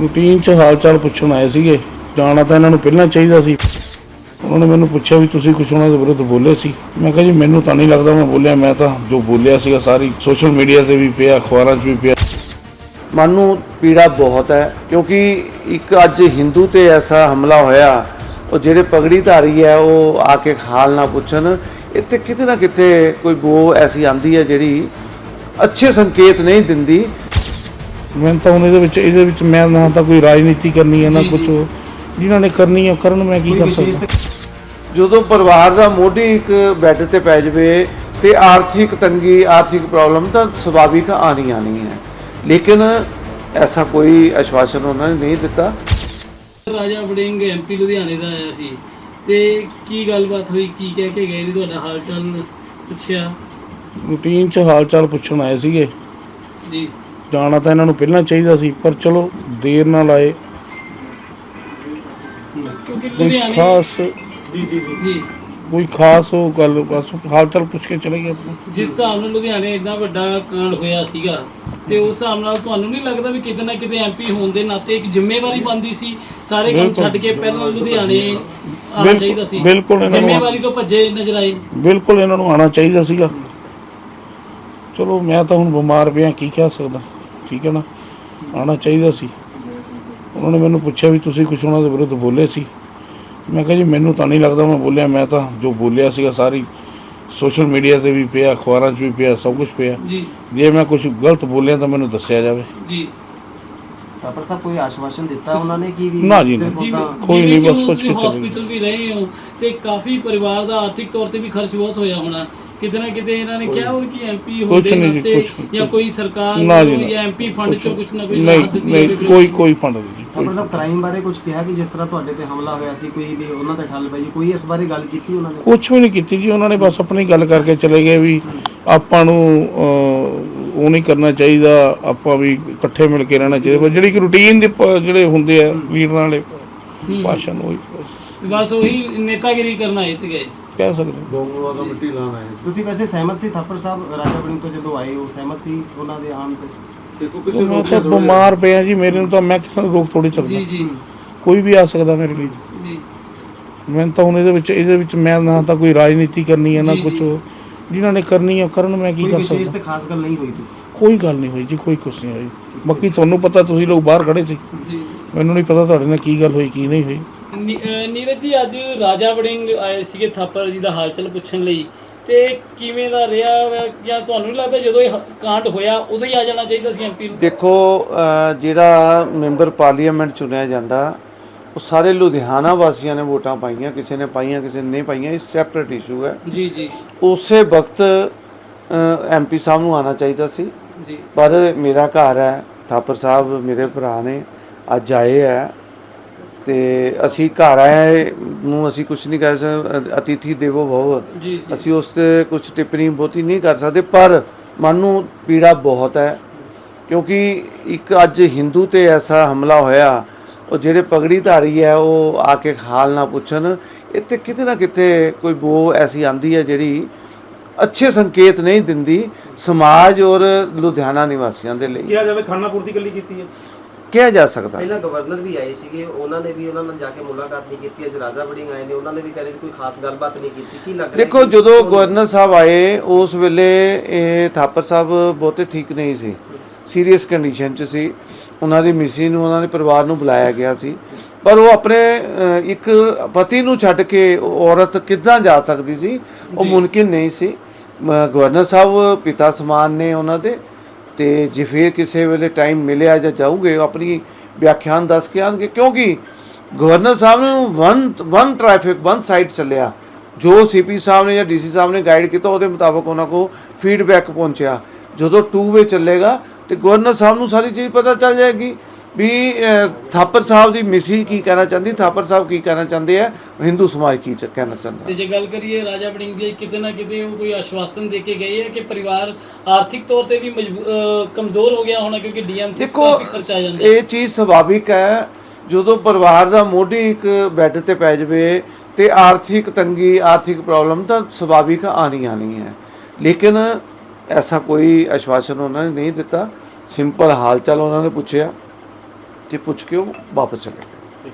Routine 'ਚ ਹਾਲ ਚਾਲ ਪੁੱਛਣ ਆਏ ਸੀਗੇ। ਜਾਣਾ ਤਾਂ ਇਹਨਾਂ ਨੂੰ ਪਹਿਲਾਂ ਚਾਹੀਦਾ ਸੀ। ਉਹਨਾਂ ਨੇ ਮੈਨੂੰ ਪੁੱਛਿਆ ਵੀ ਤੁਸੀਂ ਕੁਝ ਉਹਨਾਂ ਦੇ ਵਿਰੁੱਧ ਬੋਲੇ ਸੀ। ਮੈਂ ਕਿਹਾ ਜੀ, ਮੈਨੂੰ ਤਾਂ ਨਹੀਂ ਲੱਗਦਾ ਮੈਂ ਬੋਲਿਆ। ਮੈਂ ਤਾਂ ਜੋ ਬੋਲਿਆ ਸੀਗਾ ਸਾਰੀ ਸੋਸ਼ਲ ਮੀਡੀਆ ਤੇ ਵੀ ਪਿਆ, ਅਖਬਾਰਾਂ 'ਚ ਵੀ ਪਿਆ। ਮਨ ਨੂੰ ਪੀੜਾ ਬਹੁਤ ਹੈ, ਕਿਉਂਕਿ ਇੱਕ ਅੱਜ ਹਿੰਦੂ ਤੇ ਐਸਾ ਹਮਲਾ ਹੋਇਆ, ਉਹ ਜਿਹੜੇ ਪਗੜੀ ਧਾਰੀ ਹੈ, ਉਹ ਆ ਕੇ ਹਾਲ ਨਾ ਪੁੱਛਣ। ਇੱਥੇ ਕਿਤੇ ਨਾ ਕਿਤੇ ਕੋਈ ਬੋ ਐਸੀ ਆਂਦੀ ਹੈ ਜਿਹੜੀ ਅੱਛੇ ਸੰਕੇਤ ਨਹੀਂ ਦਿੰਦੀ। ਮੈਂ ਤਾਂ ਹੁਣ ਇਹਦੇ ਵਿੱਚ ਇਹਦੇ ਵਿੱਚ ਮੈਂ ਨਾ ਤਾਂ ਕੋਈ ਰਾਜਨੀਤੀ ਕਰਨੀ ਹੈ ਨਾ ਕੁਝ ਜਿਨ੍ਹਾਂ ਨੇ ਕਰਨੀ ਹੈ ਕਰਨ ਮੈਂ ਕੀ ਕਰ ਸਕਦਾ? ਜਦੋਂ ਪਰਿਵਾਰ ਦਾ ਮੋਢੀ ਇੱਕ ਬੈੱਡ ਤੇ ਪੈ ਜਾਵੇ ਤੇ ਆਰਥਿਕ ਤੰਗੀ ਆਰਥਿਕ ਪ੍ਰੋਬਲਮ ਤਾਂ ਸੁਭਾਵਿਕ ਆਣੀ ਆਣੀ ਹੈ। ਲੇਕਿਨ ਐਸਾ ਕੋਈ ਆਸ਼ਵਾਸਨ ਉਹਨਾਂ ਨੇ ਨਹੀਂ ਦਿੱਤਾ। ਰਾਜਾ ਵੜਿੰਗ ਐਮਪੀ ਲੁਧਿਆਣੇ ਦਾ ਆਇਆ ਸੀ ਤੇ ਕੀ ਗੱਲਬਾਤ ਹੋਈ ਕੀ ਕਹਿ ਕੇ ਗਏ ਨੇ? ਤੁਹਾਡਾ ਹਾਲ ਚਾਲ ਪੁੱਛਿਆ। ਰੂਟੀਨ 'ਚ ਹਾਲ ਚਾਲ ਪੁੱਛਣ ਆਏ ਸੀਗੇ। ਜੀ। ਜਾਣਾ ਤਾਂ ਇਹਨਾਂ ਨੂੰ ਪਹਿਲਾਂ ਚਾਹੀਦਾ ਸੀ ਪਰ ਚਲੋ ਦੇਰ ਨਾਲ ਆਏ। ਕਿਉਂਕਿ ਕੋਈ ਲੁਧਿਆਣੇ ਖਾਸ ਜੀ ਕੋਈ ਖਾਸ ਉਹ ਗੱਲ ਬਸ ਹਾਲ ਚਾਲ ਪੁੱਛ ਕੇ ਚਲੇ ਗਏ ਆਪਣਾ ਜਿਸ ਹਿਸਾਬ ਨਾਲ ਲੁਧਿਆਣੇ ਇੰਨਾ ਵੱਡਾ ਕਾਂਡ ਹੋਇਆ ਸੀਗਾ ਤੇ ਉਸ ਹਿਸਾਬ ਨਾਲ ਤੁਹਾਨੂੰ ਨਹੀਂ ਲੱਗਦਾ ਵੀ ਕਿਤੇ ਨਾ ਕਿਤੇ ਐਮਪੀ ਹੋਣ ਦੇ ਨਾਤੇ ਇੱਕ ਜ਼ਿੰਮੇਵਾਰੀ ਬਣਦੀ ਸੀ? ਸਾਰੇ ਕੰਮ ਬਿਲਕੁਲ। ਛੱਡ ਕੇ ਪਹਿਲਾਂ ਲੁਧਿਆਣੇ ਆਉਣਾ ਬਿਲਕੁਲ- ਚਾਹੀਦਾ ਸੀ। ਬਿਲਕੁਲ ਇਹਨਾਂ ਨੂੰ- ਜ਼ਿੰਮੇਵਾਰੀ ਤੋਂ ਭੱਜੇ ਨਜ਼ਰ ਆਏ। ਬਿਲਕੁਲ ਇਹਨਾਂ ਨੂੰ ਆਉਣਾ ਚਾਹੀਦਾ ਸੀਗਾ। ਚਲੋ ਮੈਂ ਤਾਂ ਹੁਣ ਬਿਮਾਰ ਪਿਆ ਕੀ ਕਹਿ ਸਕਦਾ। ਠੀਕ ਹੈ ਨਾ? ਆਉਣਾ ਚਾਹੀਦਾ ਸੀ। ਉਹਨਾਂ ਨੇ ਮੈਨੂੰ ਪੁੱਛਿਆ ਵੀ ਤੁਸੀਂ ਕੁਝ ਉਹਨਾਂ ਦੇ ਵਿਰੁੱਧ ਬੋਲੇ ਸੀ। ਮੈਂ ਕਿਹਾ ਜੀ ਮੈਨੂੰ ਤਾਂ ਨਹੀਂ ਲੱਗਦਾ ਮੈਂ ਬੋਲਿਆ। ਮੈਂ ਤਾਂ ਜੋ ਬੋਲਿਆ ਸੀਗਾ ਸਾਰੀ ਸੋਸ਼ਲ ਮੀਡੀਆ ਤੇ ਵੀ ਪਿਆ ਅਖਬਾਰਾਂ 'ਚ ਵੀ ਪਿਆ ਸਭ ਕੁਝ ਪਿਆ। ਜੀ। ਜੇ ਮੈਂ ਕੁਝ ਗਲਤ ਬੋਲਿਆ ਤਾਂ ਮੈਨੂੰ ਦੱਸਿਆ ਜਾਵੇ। ਜੀ। ਥਾਪਰ ਸਾਹਿਬ ਕੋਈ ਆਸ਼ਵਾਸਨ ਦਿੱਤਾ ਉਹਨਾਂ ਨੇ ਕਿ ਵੀ ਨਾ ਜੀ, ਨਾ। ਸਿਰਫ ਜਿਵੇਂ ਉਹਦਾ- ਕੋਈ ਜਿਵੇਂ ਨਹੀਂ, ਕਿ ਬਸ ਪੁੱਛ ਤੁਸੀਂ ਕੇ ਚਲੇ ਹਸਪੀਟਲ ਵੀ ਰਹੇ ਹੋ ਤੇ ਕਾਫੀ ਪਰਿਵਾਰ ਦਾ ਆਰਥਿਕ ਤੌਰ ਤੇ ਵੀ ਖਰਚ ਬਹੁਤ ਹੋਇਆ ਹੋਣਾ। ਕਿਤੇ ਨਾ ਕਿਤੇ ਇਹਨਾਂ ਨੇ ਕਿਹਾ ਹੋਣ ਕਿ ਐਮਪੀ ਕੁਛ ਨਹੀਂ ਜੀ, ਨਾਤੇ ਕੁਛ ਨਹੀਂ, ਜਾਂ ਕੁਛ ਕੋਈ ਸਰਕਾਰ ਨਾ ਜੀ, ਵੱਲੋਂ ਨਾ। ਜਾਂ ਐਮਪੀ ਫੰਡ ਚੋਂ ਕੁਛ ਨਾ ਕੁਛ ਨਹੀਂ ਦਿੱਤੀ ਨਹੀਂ। ਕੋਈ ਕੋਈ ਫੰਡ ਨਹੀਂ ਜੀ, ਕੋਈ ਥਾਪਰ ਸਾਹਿਬ ਕ੍ਰਾਈਮ ਬਾਰੇ ਕੁਝ ਕਿਹਾ ਕਿ ਜਿਸ ਤਰ੍ਹਾਂ ਤੁਹਾਡੇ ਤੇ ਹਮਲਾ ਹੋਇਆ ਸੀ ਕੋਈ ਵੀ ਉਹਨਾਂ ਤੇ ਠੱਲ ਪਈ ਕੋਈ ਇਸ ਬਾਰੇ ਗੱਲ ਕੀਤੀ ਉਹਨਾਂ ਨੇ? ਕੁਛ ਵੀ ਨਹੀਂ ਕੀਤੀ ਜੀ ਉਹਨਾਂ ਨੇ ਬਸ ਆਪਣੀ ਗੱਲ ਕਰਕੇ ਚਲੇ ਗਏ ਵੀ ਆਪਾਂ ਨੂੰ ਅਹ, ਉਹ ਨਹੀਂ ਕਰਨਾ ਚਾਹੀਦਾ ਆਪਾਂ ਵੀ ਇਕੱਠੇ ਮਿਲ ਕੇ ਰਹਿਣਾ ਚਾਹੀਦਾ। ਪਰ ਜਿਹੜੀ ਕਿ ਰੂਟੀਨ ਦੇ ਪ- ਜਿਹੜੇ ਹੁੰਦੇ ਆ ਲੀਡਰਾਂ ਵਾਲੇ ਭਾਸ਼ਣ ਉਹ ਬਸ। ਉਹੀ ਨੇਤਾਗਿਰੀ ਕਰਨ ਆਏ ਕਹਿ ਸਕਦੇ ਤੁਸੀਂ ਵੈਸੇ ਸਹਿਮਤ ਸੀ ਥਾਪਰ ਸਾਹਿਬ ਰਾਜਾ ਬਣੀ ਤੋਂ ਜਦੋਂ ਆਏ ਉਹ ਸਹਿਮਤ ਸੀ ਉਹਨਾਂ ਦੇ ਆਉਣ ਤੇ? ਉਹ ਮੈਂ ਤਾਂ ਬਿਮਾਰ ਪਿਆ ਜੀ ਮੇਰੇ ਨੂੰ ਤਾਂ ਮੈਂ ਕਿਸੇ ਨੂੰ ਰੋਕ ਥੋੜੀ ਸਕਦਾ ਜੀ ਜੀ। ਕੋਈ ਵੀ ਆ ਸਕਦਾ ਮੇਰੇ ਲਈ। ਜੀ। ਮੈਂ ਤਾਂ ਹੁਣ ਇਹਦੇ ਵਿੱਚ ਇਹਦੇ ਵਿੱਚ ਮੈਂ ਨਾ ਤਾਂ ਕੋਈ ਰਾਜਨੀਤੀ ਕਰਨੀ ਹੈ ਨਾ ਕੁਝ। ਜਿਨ੍ਹਾਂ ਨੇ ਕਰਨੀ ਹੈ ਕਰਨ ਮੈਂ ਕੀ ਕੋਈ ਕਰ ਵਿਸ਼ੇਸ਼ ਸਕਦਾ। ਤੇ ਖਾਸ ਗੱਲ ਨਹੀਂ ਹੋਈ ਕੋਈ ਗੱਲ ਨਹੀਂ ਹੋਈ ਜੀ ਕੋਈ ਕੁਛ ਨਹੀਂ ਹੋਈ। ਬਾਕੀ ਤੁਹਾਨੂੰ ਪਤਾ ਤੁਸੀਂ ਲੋਕ ਬਾਹਰ ਖੜੇ ਸੀ। ਜੀ। ਮੈਨੂੰ ਨਹੀਂ ਪਤਾ ਤੁਹਾਡੇ ਨਾਲ ਕੀ ਗੱਲ ਹੋਈ ਕੀ ਨਹੀਂ ਹੋਈ। ਨੀ- ਅਹ ਨੀਰਜ ਜੀ ਅੱਜ ਰਾਜਾ ਵੜਿੰਗ ਆਏ ਸੀਗੇ ਥਾਪਰ ਜੀ ਦਾ ਹਾਲ ਚਾਲ ਪੁੱਛਣ ਲਈ। ਤੇ ਕਿਵੇਂ ਦਾ ਰਿਹਾ ਵਾ? ਜਾਂ ਤੁਹਾਨੂੰ ਨਹੀਂ ਲੱਗਦਾ ਜਦੋਂ ਇਹ ਹ- ਕਾਂਡ ਹੋਇਆ ਉਦੋਂ ਹੀ ਆ ਜਾਣਾ ਚਾਹੀਦਾ ਸੀ ਐਮਪੀ ਨੂੰ? ਦੇਖੋ ਜਿਹੜਾ ਮੈਂਬਰ ਪਾਰਲੀਮੈਂਟ ਚੁਣਿਆ ਜਾਂਦਾ ਉਹ ਸਾਰੇ ਲੁਧਿਆਣਾ ਵਾਸੀਆਂ ਨੇ ਵੋਟਾਂ ਪਾਈਆਂ ਕਿਸੇ ਨੇ ਪਾਈਆਂ ਕਿਸੇ ਨੇ ਨਹੀਂ ਪਾਈਆਂ ਇਹ ਸੈਪਰੇਟ ਇਸ਼ੂ ਹੈ। ਜੀ ਜੀ। ਉਸੇ ਵਕਤ ਐਮਪੀ ਸਾਹਿਬ ਨੂੰ ਆਣਾ ਚਾਹੀਦਾ ਸੀ। ਜੀ। ਪਰ ਮੇਰਾ ਘਰ ਹੈ ਥਾਪਰ ਸਾਹਿਬ ਮੇਰੇ ਭਰਾ ਨੇ ਅੱਜ ਆਏ ਹੈ। ਤੇ ਅਸੀਂ ਘਰ ਆਏ ਨੂੰ ਅਸੀਂ ਕੁਝ ਨਹੀਂ ਕਹਿ ਸਕਦੇ ਅਤਿਥੀ ਦੇਵੋ ਭਵ। ਅਸੀਂ ਉਸ ਤੇ ਕੁਝ ਟਿੱਪਣੀ ਬਹੁਤੀ ਨਹੀਂ ਕਰ ਸਕਦੇ ਪਰ ਮਨ ਨੂੰ ਪੀੜਾ ਬਹੁਤ ਹੈ। ਕਿਉਂਕਿ ਇੱਕ ਅੱਜ ਹਿੰਦੂ ਤੇ ਐਸਾ ਹਮਲਾ ਹੋਇਆ ਉਹ ਜਿਹੜੇ ਪਗੜੀ ਧਾਰੀ ਹੈ ਉਹ ਆ ਕੇ ਹਾਲ ਨਾ ਪੁੱਛਣ। ਇੱਥੇ ਕਿਤੇ ਨਾ ਕਿਤੇ ਕੋਈ ਬੋ ਐਸੀ ਆਂਦੀ ਹੈ ਜਿਹੜੀ ਅੱਛੇ ਸੰਕੇਤ ਨਹੀਂ ਦਿੰਦੀ ਸਮਾਜ ਔਰ ਲੁਧਿਆਣਾ ਨਿਵਾਸੀਆਂ ਦੇ ਲਈ। ਕਿਹਾ ਜਾਵੇ ਖਾਨਾ ਪੂਰਤੀ ਕੱਲੀ ਕੀਤੀ ਹੈ। ਕਿਹਾ ਜਾ ਸਕਦਾ ਪਹਿਲਾਂ ਗਵਰਨਰ ਵੀ ਆਏ ਸੀਗੇ ਉਹਨਾਂ ਨੇ ਵੀ ਉਹਨਾਂ ਨਾਲ ਜਾ ਕੇ ਮੁਲਾਕਾਤ ਨਹੀਂ ਕੀਤੀ ਅੱਜ ਰਾਜਾ ਬੜਿੰਗ ਆਏ ਨੇ ਉਹਨਾਂ ਨੇ ਵੀ ਕਹਿੰਦੇ ਕੋਈ ਖਾਸ ਗੱਲਬਾਤ ਨਹੀਂ ਕੀਤੀ। ਕੀ ਲੱਗ ਰਿਹਾ ਦੇਖੋ ਜਦੋਂ ਗਵਰਨਰ ਸਾਹਿਬ ਆਏ ਉਸ ਵੇਲੇ ਇਹ ਥਾਪਰ ਸਾਹਿਬ ਬਹੁਤੇ ਠੀਕ ਨਹੀਂ ਸੀ। ਸੀਰੀਅਸ ਕੰਡੀਸ਼ਨ 'ਚ ਸੀ। ਉਹਨਾਂ ਦੀ ਮਿਸੀ ਨੂੰ ਉਹਨਾਂ ਦੇ ਪਰਿਵਾਰ ਨੂੰ ਬੁਲਾਇਆ ਗਿਆ ਸੀ। ਪਰ ਉਹ ਆਪਣੇ ਇੱਕ ਪਤੀ ਨੂੰ ਛੱਡ ਕੇ ਉਹ ਔਰਤ ਕਿੱਦਾਂ ਜਾ ਸਕਦੀ ਸੀ ਉਹ ਮੁਮਕਿਨ ਨਹੀਂ ਸੀ। ਗਵਰਨਰ ਸਾਹਿਬ ਪਿਤਾ ਸਮਾਨ ਨੇ ਉਹਨਾਂ ਦੇ। ਤੇ ਜੇ ਫਿਰ ਕਿਸੇ ਵੇਲੇ ਟਾਈਮ ਮਿਲਿਆ ਜਾਂ ਜਾਊਗੇ ਆਪਣੀ ਵਿਆਖਿਆਨ ਦੱਸ ਕੇ ਆਣਗੇ, ਕਿਉਂਕਿ ਗਵਰਨਰ ਸਾਹਿਬ ਨੂੰ one one traffic one side ਚੱਲਿਆ। ਜੋ ਸੀਪੀ ਸਾਹਿਬ ਨੇ ਜਾਂ ਡੀਸੀ ਸਾਹਿਬ ਨੇ ਗਾਈਡ ਕੀਤਾ, ਉਹਦੇ ਮੁਤਾਬਕ ਉਹਨਾਂ ਕੋ ਫੀਡਬੈਕ ਪਹੁੰਚਿਆ। ਜਦੋਂ ਟੂ ਵੇ ਚੱਲੇਗਾ, ਤੇ ਗਵਰਨਰ ਸਾਹਿਬ ਨੂੰ ਸਾਰੀ ਚੀਜ਼ ਪਤਾ ਚੱਲ ਜਾਏਗੀ। ਵੀ ਥਾਪਰ ਸਾਹਿਬ ਦੀ ਮਿਸੀ ਕੀ ਕਹਿਣਾ ਚਾਹੁੰਦੀ ਥਾਪਰ ਸਾਹਿਬ ਕੀ ਕਹਿਣਾ ਚਾਹੁੰਦੇ ਆ? ਹਿੰਦੂ ਸਮਾਜ ਕੀ ਕਹਿਣਾ ਚਾਹੁੰਦਾ? ਤੇ ਜੇ ਗੱਲ ਕਰੀਏ ਰਾਜਾ ਵੜਿੰਗ ਦੀ ਕਿਤੇ ਨਾ ਕਿਤੇ ਉਹ ਕੋਈ ਆਸ਼ਵਾਸਨ ਦੇ ਕੇ ਗਏ ਹੈ ਕਿ ਪਰਿਵਾਰ ਆਰਥਿਕ ਤੌਰ ਤੇ ਵੀ ਕਮਜ਼ੋਰ ਹੋ ਗਿਆ ਹੋਣਾ ਕਿਉਂਕਿ ਡੀਐਮਸੀ ਕਾਫੀ ਖਰਚਾ ਆ ਜਾਂਦਾ। ਇਹ ਚੀਜ਼ ਸੁਭਾਵਿਕ ਹੈ ਜਦੋਂ ਪਰਿਵਾਰ ਦਾ ਮੋਢੀ ਇੱਕ ਬੈੱਡ ਤੇ ਪੈ ਜਾਵੇ ਤੇ ਆਰਥਿਕ ਤੰਗੀ ਆਰਥਿਕ ਪ੍ਰੋਬਲਮ ਤਾਂ ਸੁਭਾਵਿਕ ਆਣੀ ਆਣੀ ਹੈ। ਲੇਕਿਨ ਐਸਾ ਕੋਈ ਆਸ਼ਵਾਸਨ ਉਹਨਾਂ ਨੇ ਨਹੀਂ ਦਿੱਤਾ। ਸਿੰਪਲ ਹਾਲ ਚਾਲ ਉਹਨਾਂ ਨੇ ਪੁੱਛਿਆ। ਤੇ ਪੁੱਛ ਕੇ ਉਹ ਵਾਪਸ ਚਲੇ ਗਏ।